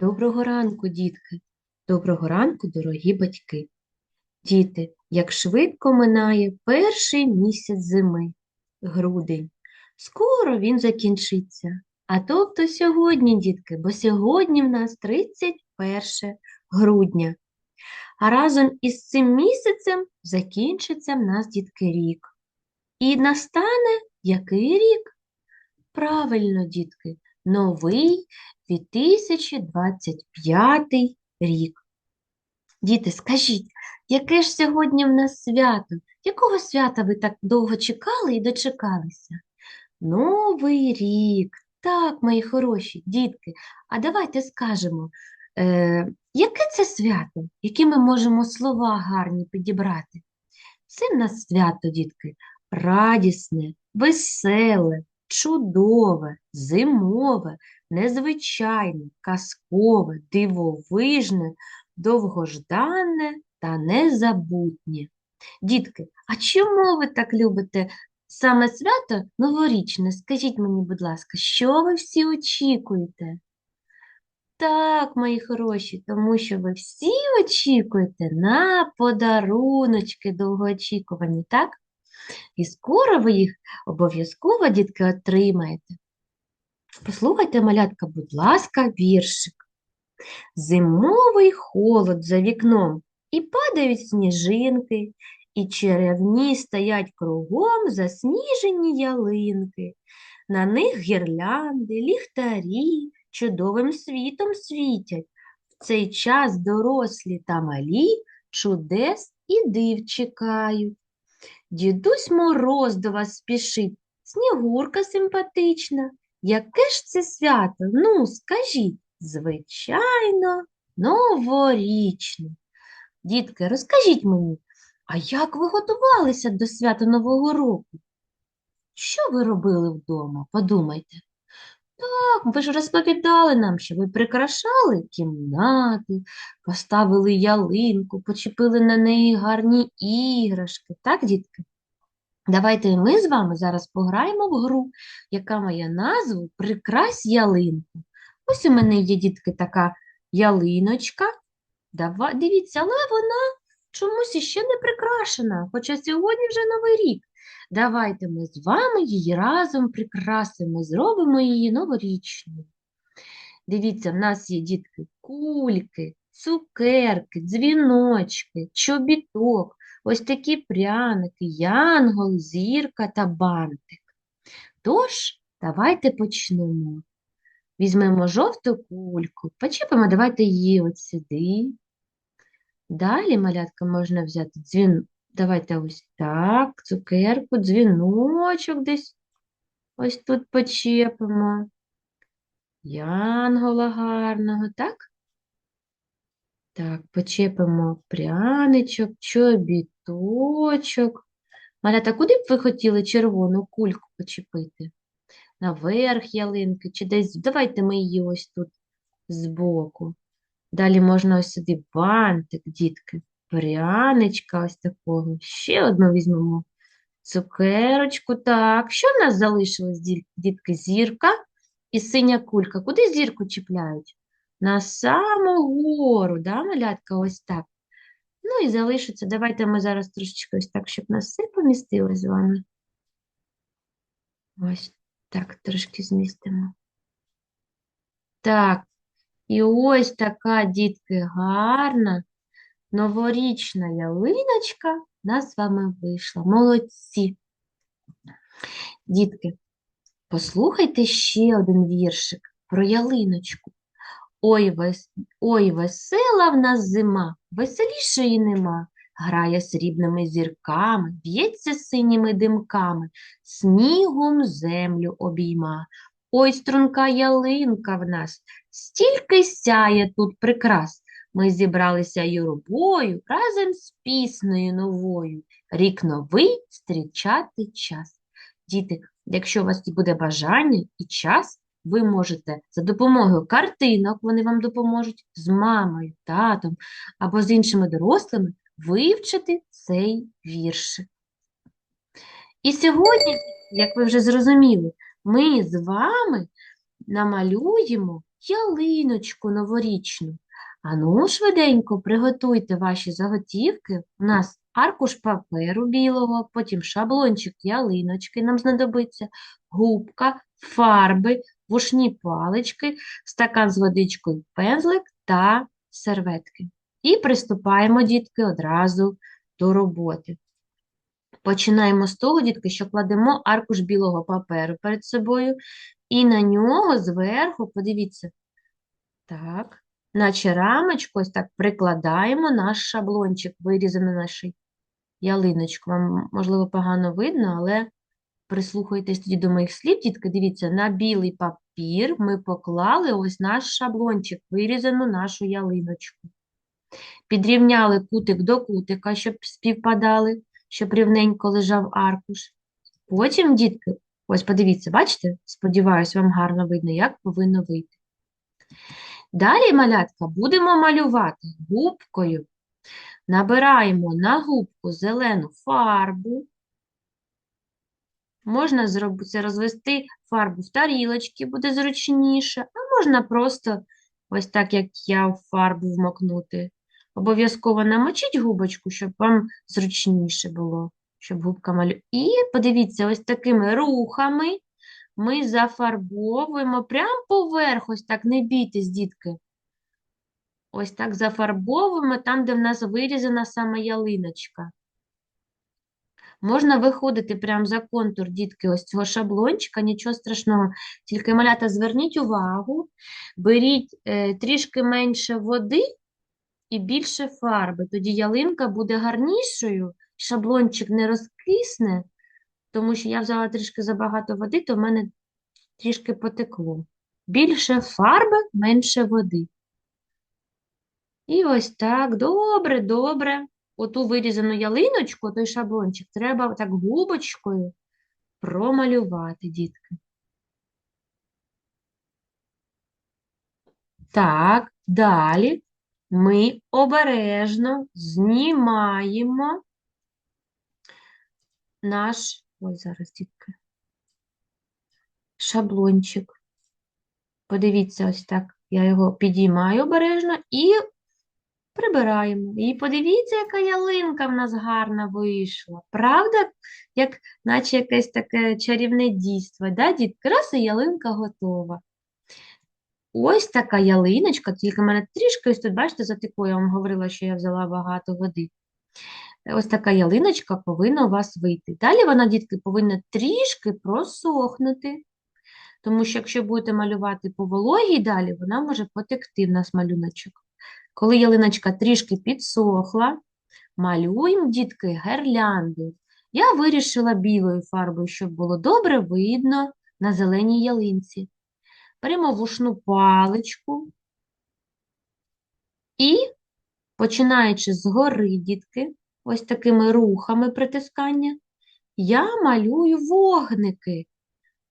Доброго ранку, дітки! Доброго ранку, дорогі батьки! Діти, як швидко минає перший місяць зими – грудень. Скоро він закінчиться. А тобто сьогодні, дітки, бо сьогодні в нас 31 грудня. А разом із цим місяцем закінчиться в нас, дітки, рік. І настане який рік? Правильно, дітки, новий 2025 рік. Діти, скажіть, яке ж сьогодні в нас свято? Якого свята ви так довго чекали і дочекалися? Новий рік. Так, мої хороші дітки, а давайте скажемо, е, яке це свято? Які ми можемо слова гарні підібрати? Це в нас свято, дітки, радісне, веселе, чудове, зимове, незвичайне, казкове, дивовижне, довгожданне та незабутнє. Дітки, а чому ви так любите саме свято новорічне? Скажіть мені, будь ласка, що ви всі очікуєте? Так, мої хороші, тому що ви всі очікуєте на подаруночки довгоочікувані, так? І скоро ви їх обов'язково, дітки, отримаєте. Послухайте, малятка, будь ласка, віршик. Зимовий холод за вікном, і падають сніжинки, і черевні стоять кругом засніжені ялинки. На них гірлянди, ліхтарі чудовим світом світять. В цей час дорослі та малі чудес і див чекають. Дідусь Мороз до вас спішить, Снігурка симпатична. Яке ж це свято? Ну, скажіть, звичайно, новорічне. Дітки, розкажіть мені, а як ви готувалися до свята Нового року? Що ви робили вдома? Подумайте. Так, ви ж розповідали нам, що ви прикрашали кімнати, поставили ялинку, почепили на неї гарні іграшки. Так, дітки? Давайте ми з вами зараз пограємо в гру, яка має назву Прикрась ялинку. Ось у мене є, дітки, така ялиночка. Дивіться, але вона чомусь іще не прикрашена, хоча сьогодні вже Новий рік. Давайте ми з вами її разом прикрасимо, зробимо її новорічною. Дивіться, в нас є дітки кульки, цукерки, дзвіночки, чобіток, ось такі пряники, янгол, зірка та бантик. Тож, давайте почнемо. Візьмемо жовту кульку, почепимо, давайте її от сюди. Далі, малятка, можна взяти дзвін. Давайте ось так, цукерку, дзвіночок десь ось тут почепимо. Янгола гарного, так? Так, почепимо пряничок, чобіточок. Малята, куди б ви хотіли червону кульку почепити? Наверх ялинки чи десь. Давайте ми її ось тут збоку. Далі можна ось сюди бантик, дітки, пряничка ось такого. Ще одну візьмемо цукерочку. Так, що в нас залишилось, дітки? Зірка і синя кулька. Куди зірку чіпляють? На саму гору, да, малятка, ось так. Ну і залишиться. Давайте ми зараз трошечки ось так, щоб нас все помістилось з вами. Ось так, трошки змістимо. Так, і ось така, дітки, гарна новорічна ялиночка в нас з вами вийшла. Молодці. Дітки, послухайте ще один віршик про ялиночку. Ой, вес... Ой, весела в нас зима, веселішої нема. Грає срібними зірками, б'ється синіми димками, снігом землю обійма. Ой, струнка ялинка в нас, стільки сяє тут прикрас. Ми зібралися юрбою разом з піснею новою. Рік новий зустрічати час. Діти, якщо у вас буде бажання і час, ви можете за допомогою картинок, вони вам допоможуть, з мамою, татом або з іншими дорослими вивчити цей віршик. І сьогодні, як ви вже зрозуміли, ми з вами намалюємо ялиночку новорічну. Ану, швиденько приготуйте ваші заготівки. У нас аркуш паперу білого, потім шаблончик ялиночки нам знадобиться, губка, фарби, вушні палички, стакан з водичкою, пензлик та серветки. І приступаємо, дітки, одразу до роботи. Починаємо з того, дітки, що кладемо аркуш білого паперу перед собою, і на нього зверху, подивіться, так, наче рамочку, ось так прикладаємо наш шаблончик, вирізаний нашій ялиночку. Вам, можливо, погано видно, але прислухайтесь тоді до моїх слів, дітки, дивіться, на білий папір ми поклали ось наш шаблончик, вирізану нашу ялиночку. Підрівняли кутик до кутика, щоб співпадали, щоб рівненько лежав аркуш. Потім, дітки, ось подивіться, бачите? Сподіваюсь, вам гарно видно, як повинно вийти. Далі, малятка, будемо малювати губкою. Набираємо на губку зелену фарбу. Можна зробити, розвести фарбу в тарілочки, буде зручніше, а можна просто ось так, як я, фарбу вмокнути. Обов'язково намочіть губочку, щоб вам зручніше було, щоб губка малю. І подивіться, ось такими рухами ми зафарбовуємо прямо поверх, ось так, не бійтесь, дітки. Ось так зафарбовуємо там, де в нас вирізана саме ялиночка. Можна виходити прямо за контур, дітки, ось цього шаблончика, нічого страшного. Тільки, малята, зверніть увагу, беріть е, трішки менше води і більше фарби. Тоді ялинка буде гарнішою, шаблончик не розкисне, тому що я взяла трішки забагато води, то в мене трішки потекло. Більше фарби, менше води. І ось так, добре, добре. Оту вирізану ялиночку, той шаблончик, треба так губочкою промалювати, дітки. Так, далі ми обережно знімаємо наш, ой, зараз, дітки, шаблончик. Подивіться, ось так. Я його підіймаю обережно і прибираємо. І подивіться, яка ялинка в нас гарна вийшла. Правда? Як, наче якесь таке чарівне дійство. Да, дітки? Раз і ялинка готова. Ось така ялиночка, тільки в мене трішки ось тут, бачите, затекло, я вам говорила, що я взяла багато води. Ось така ялиночка повинна у вас вийти. Далі вона, дітки, повинна трішки просохнути. Тому що, якщо будете малювати по вологій далі, вона може потекти в нас малюночок. Коли ялиночка трішки підсохла, малюємо, дітки, гирлянди. Я вирішила білою фарбою, щоб було добре видно на зеленій ялинці. Беремо вушну паличку і, починаючи згори, дітки, ось такими рухами притискання, я малюю вогники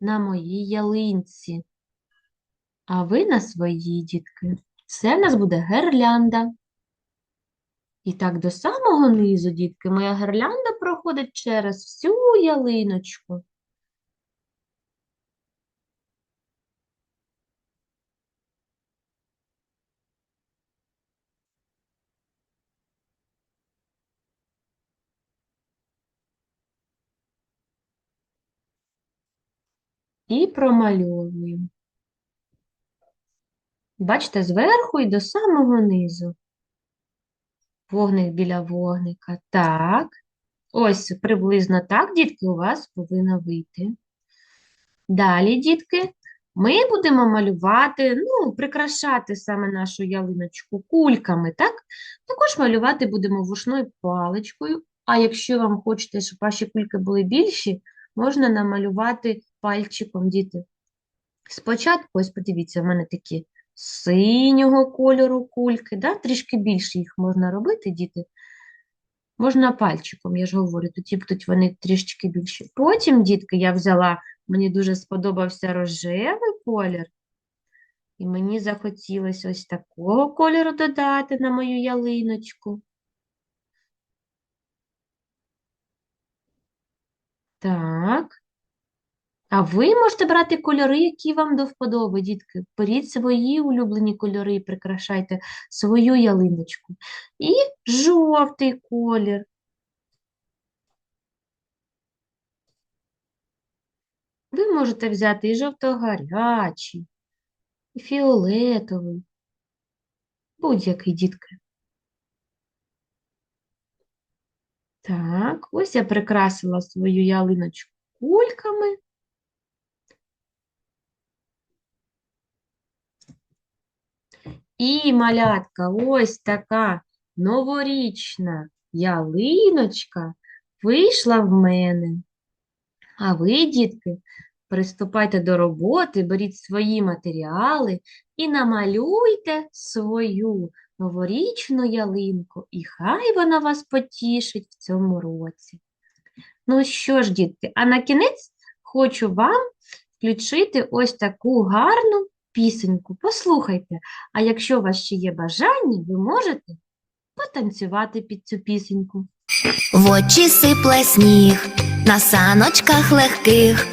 на моїй ялинці. А ви на своїй, дітки. Це в нас буде гирлянда. І так до самого низу, дітки, моя гирлянда проходить через всю ялиночку. І промальовуємо. Бачите, зверху і до самого низу. Вогник біля вогника. Так. Ось приблизно так, дітки, у вас повинно вийти. Далі, дітки, ми будемо малювати, ну, прикрашати саме нашу ялиночку кульками, так? Також малювати будемо вушною паличкою, а якщо вам хочете, щоб ваші кульки були більші, можна намалювати пальчиком, діти. Спочатку, ось подивіться, в мене такі синього кольору кульки, да? трішки більше їх можна робити, діти. Можна пальчиком, я ж говорю, тоді будуть вони трішечки більші. Потім, дітки, я взяла, мені дуже сподобався рожевий колір, і мені захотілося ось такого кольору додати на мою ялиночку. Так. А ви можете брати кольори, які вам до вподоби, дітки. Беріть свої улюблені кольори і прикрашайте свою ялиночку. І жовтий колір. Ви можете взяти і жовто-гарячий, і фіолетовий, будь-який, дітки. Так, ось я прикрасила свою ялиночку кульками. І, малятка, ось така новорічна ялиночка вийшла в мене. А ви, дітки, приступайте до роботи, беріть свої матеріали і намалюйте свою новорічну ялинку, і хай вона вас потішить в цьому році. Ну що ж, дітки, а на кінець хочу вам включити ось таку гарну пісеньку. Послухайте, а якщо у вас ще є бажання, ви можете потанцювати під цю пісеньку. В очі сипле сніг, на саночках легких,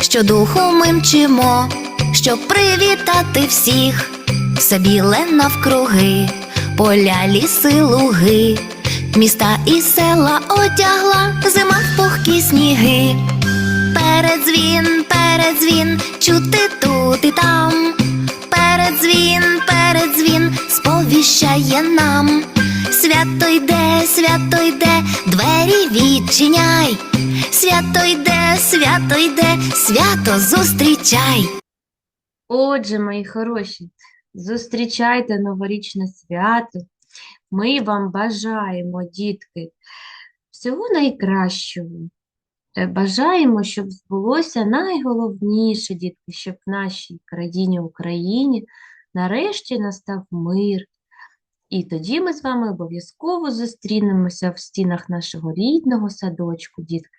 щодуху ми мчимо, щоб привітати всіх, все біле навкруги, поля, ліси, луги, міста і села одягла зима в пухкі сніги. Передзвін, передзвін, чути тут і там. Передзвін, передзвін, сповіщає нам. Свято йде, свято йде, двері відчиняй. Свято йде, свято йде, свято зустрічай. Отже, мої хороші, зустрічайте новорічне свято. Ми вам бажаємо, дітки, всього найкращого. Е, Бажаємо, щоб збулося найголовніше, дітки, щоб в нашій країні Україні нарешті настав мир. І тоді ми з вами обов'язково зустрінемося в стінах нашого рідного садочку, дітки.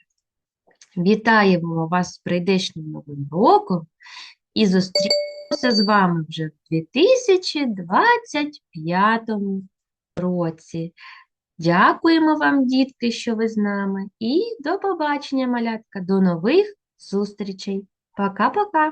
Вітаємо вас з прийдешнім новим роком і зустрінемося з вами вже в 2025 році. Дякуємо вам, дітки, що ви з нами, і до побачення, малятка, до нових зустрічей. Пока-пока!